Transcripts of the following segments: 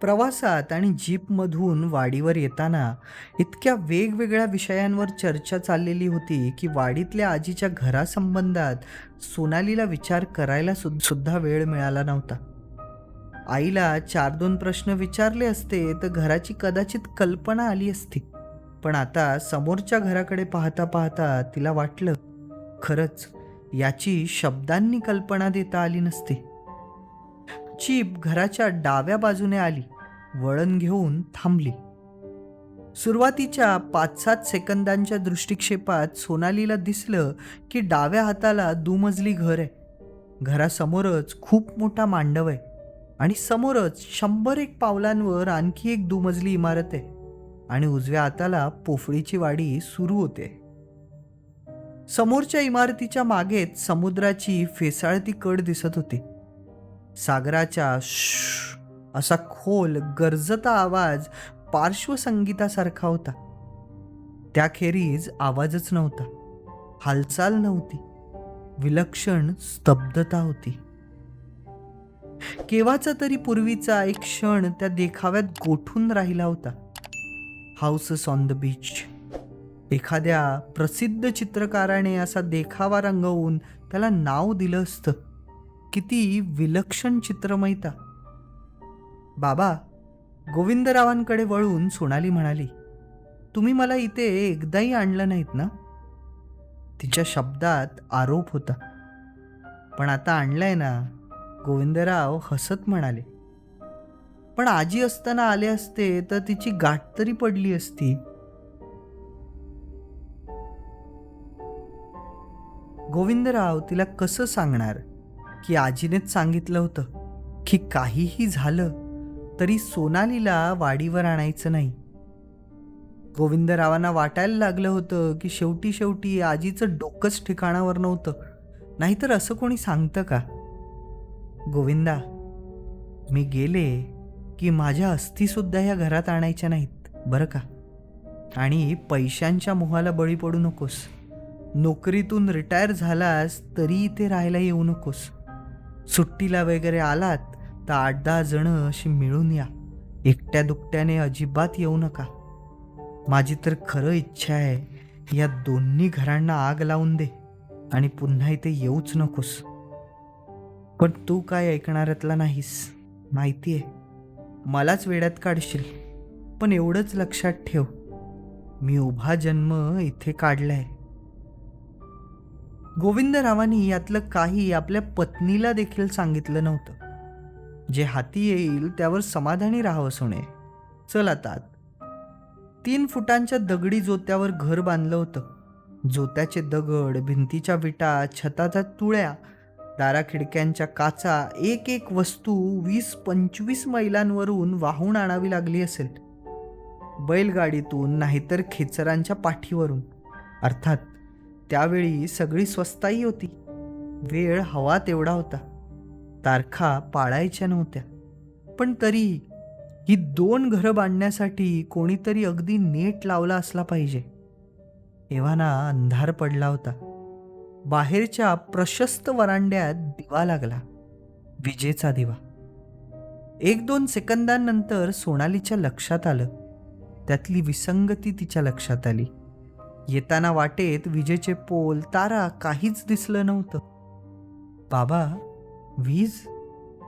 प्रवासात आणि जीपमधून वाडीवर येताना इतक्या वेगवेगळ्या विषयांवर चर्चा चाललेली होती की वाडीतल्या आजीच्या घरासंबंधात सोनालीला विचार करायला सु सुद्धा वेळ मिळाला नव्हता. आईला चार दोन प्रश्न विचारले असते तर घराची कदाचित कल्पना आली असती. पण आता समोरच्या घराकडे पाहता पाहता तिला वाटलं खरंच याची शब्दांनी कल्पना देता आली नसती. जीप घराच्या डाव्या बाजूने आली वळण घेऊन थांबली. सुरुवातीच्या पाच सात सेकंदांच्या दृष्टिक्षेपात सोनालीला दिसलं की डाव्या हाताला दुमजली घर आहे. घरासमोरच खूप मोठा मांडव आहे आणि समोरच शंभर एक पावलांवर आणखी एक दुमजली इमारत आहे आणि उजव्या हाताला पोफळीची वाडी सुरू होते. समोरच्या इमारतीच्या मागेच समुद्राची फेसाळती कड दिसत होती. सागराच्या श असा खोल गरजता आवाज पार्श्वसंगीतासारखा होता त्याखेरीज आवाजच नव्हता हालचाल नव्हती विलक्षण स्तब्धता होती केव्हाचा तरी पूर्वीचा एक क्षण त्या देखाव्यात गोठून राहिला होता हाऊसेस ऑन द बीच एखाद्या प्रसिद्ध चित्रकाराने असा देखावा रंगवून त्याला नाव दिलं असतं किती विलक्षण चित्रमयता. बाबा गोविंदरावांकडे वळून सोनाली म्हणाली तुम्ही मला इथे एकदाही आणलं नाहीत ना? तिच्या शब्दात आरोप होता. पण आता आणलंय ना गोविंदराव हसत म्हणाले. पण आजी असताना आले असते तर तिची गाठ तरी पडली असती. गोविंदराव तिला कसं सांगणार? की आजीनेच सांगितलं होतं की काहीही झालं तरी सोनालीला वाडीवर आणायचं नाही. गोविंदरावांना वाटायला लागलं होतं की शेवटी शेवटी आजीचं डोकंच ठिकाणावर नव्हतं. नाहीतर असं कोणी सांगतं का? गोविंदा मी गेले की माझ्या अस्थीसुद्धा या घरात आणायच्या नाहीत बरं का? आणि पैशांच्या मोहाला बळी पडू नकोस. नोकरीतून रिटायर झालास तरी इथे राहायला येऊ नकोस. सुट्टीला वगैरे आलात तर आठ दहा जणं अशी मिळून या. एकट्या दुकट्याने अजिबात येऊ नका. माझी तर खरं इच्छा आहे या दोन्ही घरांना आग लावून दे आणि पुन्हा इथे येऊच नकोस. पण तू काय ऐकणाऱ्यातला नाहीस माहिती आहे. मलाच वेड्यात काढशील पण एवढंच लक्षात ठेव. मी उभा जन्म इथे काढलाय. गोविंदरावांनी यातलं काही आपल्या पत्नीला देखील सांगितलं नव्हतं. जे हाती येईल त्यावर समाधानी राहावं सोने. चल आता. आत. तीन फुटांच्या दगडी जोत्यावर घर बांधलं होतं. जोत्याचे दगड भिंतीच्या विटा छताच्या तुळ्या दारा खिडक्यांच्या काचा एक एक वस्तू वीस पंचवीस मैलांवरून वाहून आणावी लागली असेल. बैलगाडीतून नाहीतर खेचरांच्या पाठीवरून. अर्थात त्यावेळी सगळी स्वस्ताही होती. वेळ हवा तेवढा होता. तारखा पाळायच्या नव्हत्या. पण तरी ही दोन घरं बांधण्यासाठी कोणीतरी अगदी नेट लावला असला पाहिजे. एव्हाना अंधार पडला होता. बाहेरच्या प्रशस्त वरांड्यात दिवा लागला. विजेचा दिवा. एक दोन सेकंदांनंतर सोनालीच्या लक्षात आलं. त्यातली विसंगती तिच्या लक्षात आली. येताना वाटेत विजेचे पोल तारा काहीच दिसलं नव्हतं. बाबा वीज?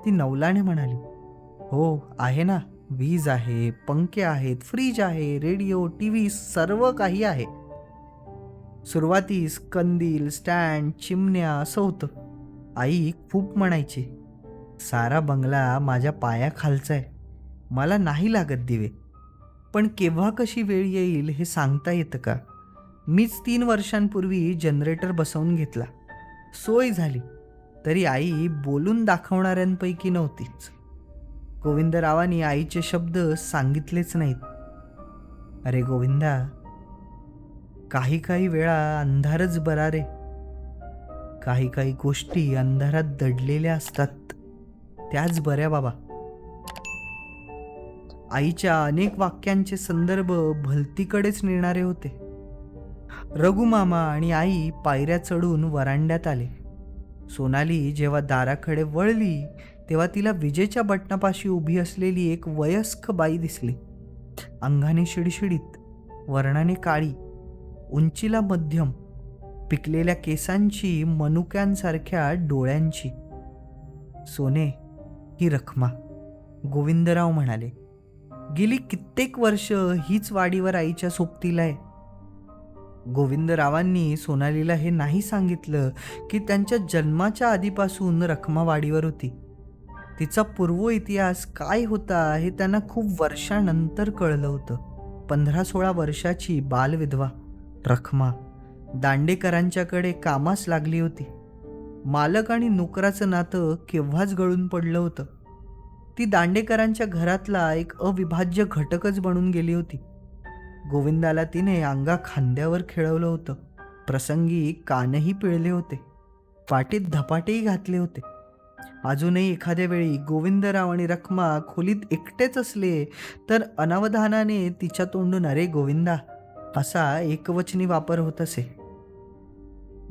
ती नवलाने म्हणाली. हो आहे ना. वीज आहे पंखे आहेत फ्रीज आहे रेडिओ टी व्ही सर्व काही आहे. सुरुवातीस कंदील स्टँड चिमण्या असं होतं. आई खूप म्हणायची सारा बंगला माझ्या पायाखालचा आहे. मला नाही लागत दिवे. पण केव्हा कशी वेळ येईल हे सांगता येतं का? मीच तीन वर्षांपूर्वी जनरेटर बसवून घेतला. सोय झाली. तरी आई बोलून दाखवणाऱ्यांपैकी नव्हतीच. गोविंदरावांनी आईचे शब्द सांगितलेच नाहीत. अरे गोविंदा काही काही वेळा अंधारच बरा रे. काही काही गोष्टी अंधारात दडलेल्या असतात. त्याच बऱ्या बाबा. आईच्या अनेक वाक्यांचे संदर्भ भलतीकडेच नेणारे होते. रघुमामा आणि आई पायऱ्या चढून वरांड्यात आले. सोनाली जेव्हा दाराकडे वळली तेव्हा तिला विजेच्या बटणापाशी उभी असलेली एक वयस्क बाई दिसली. अंगाने शिडशिडीत वर्णाने काळी उंचीला मध्यम पिकलेल्या केसांची मनुक्यांसारख्या डोळ्यांची. सोने ही रखमा गोविंदराव म्हणाले. गेली कित्येक वर्ष हीच वाडीवर आईच्या सोबतीला आहे. गोविंदरावांनी सोनालीला हे नाही सांगितलं की त्यांच्या जन्माच्या आधीपासून रखमा वाडीवर होती. तिचा पूर्व इतिहास काय होता हे त्यांना खूप वर्षानंतर कळलं होतं. पंधरा सोळा वर्षाची बालविधवा रखमा दांडेकरांच्याकडे कामास लागली होती. मालक आणि नोकराचं नातं केव्हाच गळून पडलं होतं. ती दांडेकरांच्या घरातला एक अविभाज्य घटकच बनून गेली होती. गोविंदाला तिने अंगा खांद्यावर खेळवलं होतं. प्रसंगी कानही पिळले होते. पाटीत धपाटेही घातले होते. अजूनही एखाद्या वेळी गोविंदराव आणि रखमा खोलीत एकटेच असले तर अनावधानाने तिच्या तोंडून अरे गोविंदा असा एकवचनी वापर होत असे.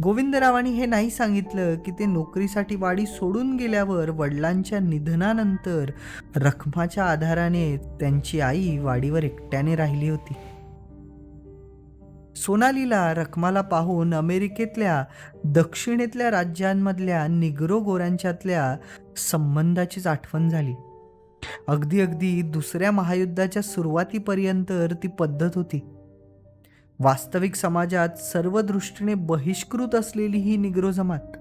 गोविंदरावांनी हे नाही सांगितलं की ते नोकरीसाठी वाडी सोडून गेल्यावर वडिलांच्या निधनानंतर रखमाच्या आधाराने त्यांची आई वाडीवर एकट्याने राहिली होती. सोनालीला रखमाला पाहून अमेरिकेतल्या दक्षिणेतल्या राज्यांमधल्या निग्रो गोऱ्यांच्यातल्या संबंधाचीच आठवण झाली. अगदी अगदी दुसऱ्या महायुद्धाच्या सुरुवातीपर्यंत ती पद्धत होती. वास्तविक समाजात सर्व दृष्टीने बहिष्कृत असलेली ही निग्रो जमात.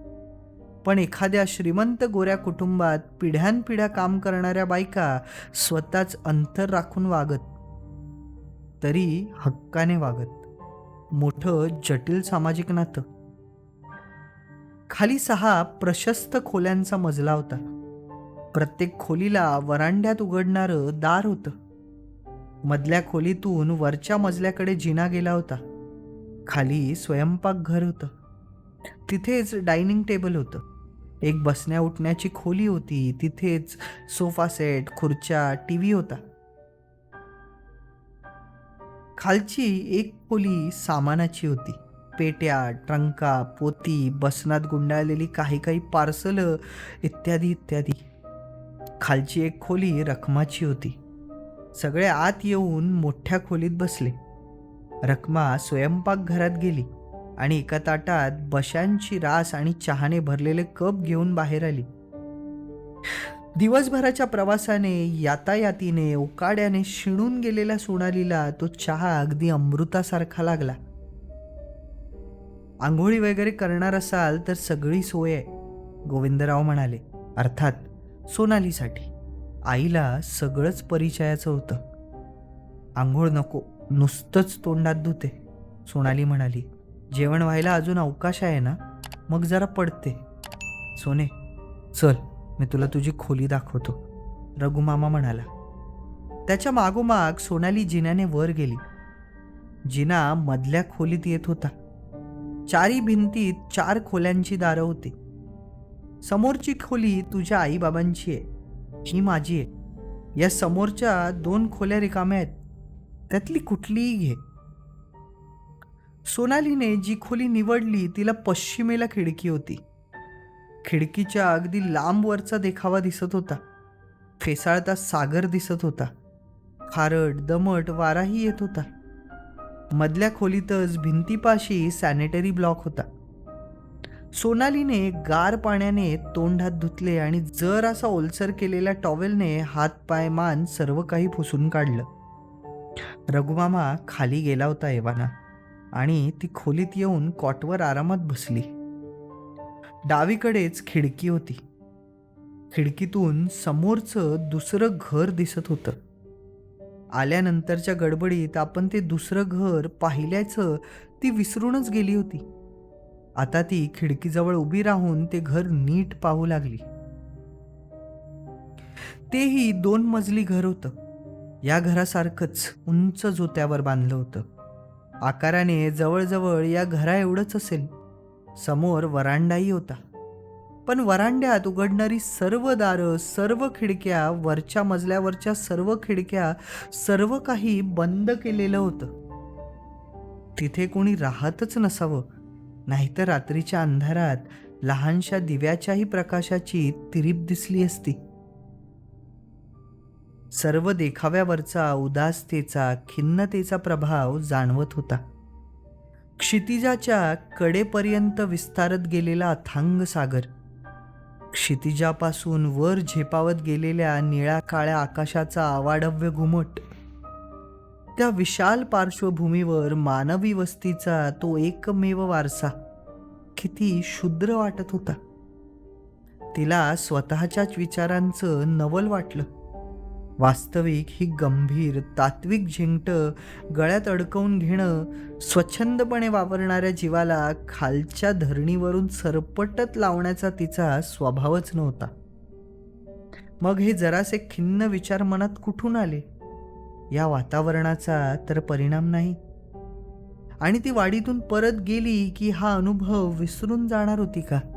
पण एखाद्या श्रीमंत गोऱ्या कुटुंबात पिढ्यानपिढ्या काम करणाऱ्या बायका स्वतःच अंतर राखून वागत. तरी हक्काने वागत. मोठं जटिल सामाजिक नातं. खाली सहा प्रशस्त खोल्यांचा मजला होता. प्रत्येक खोलीला वरांड्यात उघडणारं दार होतं. मधल्या खोलीतून वरच्या मजल्याकडे जिना गेला होता. खाली स्वयंपाकघर होतं. तिथेच डायनिंग टेबल होतं. एक बसण्या उठण्याची खोली होती. तिथेच सोफा सेट खुर्च्या टी व्ही होता. खालची एक खोली सामानाची होती. पेट्या ट्रंका पोती बसनात गुंडाळलेली काही काही पार्सलं इत्यादी इत्यादी. खालची एक खोली रखमाची होती. सगळे आत येऊन मोठ्या खोलीत बसले. रखमा स्वयंपाकघरात गेली आणि एका ताटात बशांची रास आणि चहाने भरलेले कप घेऊन बाहेर आली. दिवसभराच्या प्रवासाने यातायातीने उकाड्याने शिणून गेलेल्या सोनालीला तो चहा अगदी अमृतासारखा लागला. आंघोळी वगैरे करणार असाल तर सगळी सोय आहे गोविंदराव म्हणाले. अर्थात सोनालीसाठी आईला सगळंच परिचयाचं होतं. आंघोळ नको नुसतंच तोंडात धुते सोनाली म्हणाली. जेवण व्हायला अजून अवकाश आहे ना? मग जरा पडते. सोने चल. मी तुला तुझी खोली दाखवतो. रघुमामा म्हणाला. त्याच्या मागोमाग सोनाली जिन्याने वर गेली. जिना मधल्या खोलीत येत होता. चारी भिंतीत चार खोल्यांची दारं होती. समोरची खोली तुझ्या आईबाबांची आहे. ही माझी आहे. या समोरच्या दोन खोल्या रिकाम्या आहेत. त्यातली कुठलीही घे. सोनालीने जी खोली निवडली तिला पश्चिमेला खिडकी होती. खिडकीच्या अगदी लांबवरचा देखावा दिसत होता. फेसाळता सागर दिसत होता. खारट दमट वाराही येत होता. मधल्या खोलीतच भिंतीपाशी सॅनिटरी ब्लॉक होता. सोनालीने गार पाण्याने तोंड हात धुतले आणि जर असा ओलसर केलेल्या टॉवेलने हात पाय मान सर्व काही पुसून काढलं. रघुमामा खाली गेला होता एवाना आणि ती खोलीत येऊन कॉटवर आरामात बसली. डावीकडेच खिडकी होती. खिडकीतून समोरचं दुसरं घर दिसत होतं. आल्यानंतरच्या गडबडीत आपण ते दुसरं घर पाहिल्याचं ती विसरूनच गेली होती. आता ती खिडकीजवळ उभी राहून ते घर नीट पाहू लागली. तेही दोन मजली घर होतं. या घरासारखंच उंच जोत्यावर बांधलं होतं. आकाराने जवळजवळ या घरा एवढंच असेल. समोर वरांडाही होता. पण वरांड्यात उघडणारी सर्व दारं सर्व खिडक्या वरच्या मजल्यावरच्या सर्व खिडक्या सर्व काही बंद केलेलं होतं. तिथे कोणी राहतच नसावं. नाहीतर रात्रीच्या अंधारात लहानशा दिव्याच्याही प्रकाशाची तिरीप दिसली असती. सर्व देखाव्यावरचा उदासतेचा खिन्नतेचा प्रभाव जाणवत होता. क्षितिजाच्या कडेपर्यंत विस्तारत गेलेला अथांग सागर. क्षितिजापासून वर झेपावत गेलेल्या निळ्या काळ्या आकाशाचा आवाडव्य घुमट. त्या विशाल पार्श्वभूमीवर मानवी वस्तीचा तो एकमेव वारसा. किती क्षुद्र वाटत होता. तिला स्वतःच्याच विचारांचं नवल वाटलं. वास्तविक ही गंभीर तात्विक झिंगट गळ्यात अडकवून घेणं स्वच्छंदपणे वावरणाऱ्या जीवाला खालच्या धरणीवरून सरपटत लावण्याचा तिचा स्वभावच नव्हता. मग हे जरासे खिन्न विचार मनात कुठून आले? या वातावरणाचा तर परिणाम नाही. आणि ती वाडीतून परत गेली की हा अनुभव विसरून जाणार होती का?